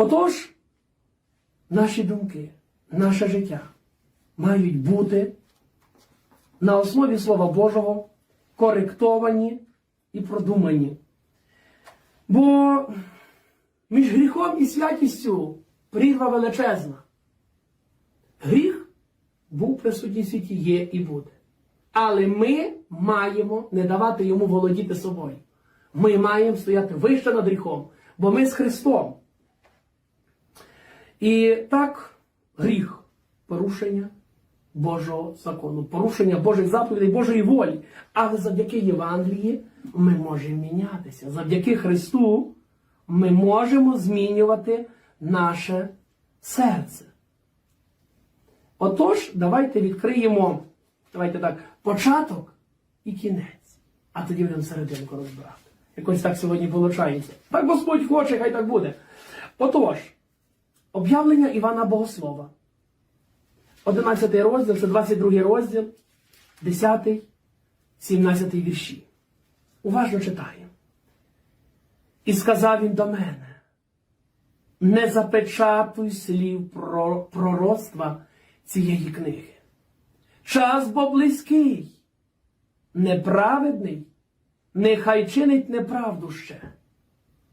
Отож, наші думки, наше життя мають бути на основі Слова Божого коректовані і продумані. Бо між гріхом і святістю прірва величезна. Гріх був присутній світі, є і буде. Але ми маємо не давати йому володіти собою. Ми маємо стояти вище над гріхом, бо ми з Христом. І так, гріх порушення Божого закону, порушення Божих заповідей, Божої волі. Але завдяки Євангелії ми можемо мінятися. Завдяки Христу ми можемо змінювати наше серце. Отож, давайте відкриємо, давайте так, початок і кінець. А тоді будемо серединку розбирати. Якось так сьогодні виходить. Так Господь хоче, хай так буде. Отож, об'явлення Івана Богослова. 11 розділ, це 22 розділ, 10, 17 вірші. Уважно читаємо. І сказав він до мене: не запечатуй слів пророцтва цієї книги. Час бо близький, неправедний, нехай чинить неправду ще.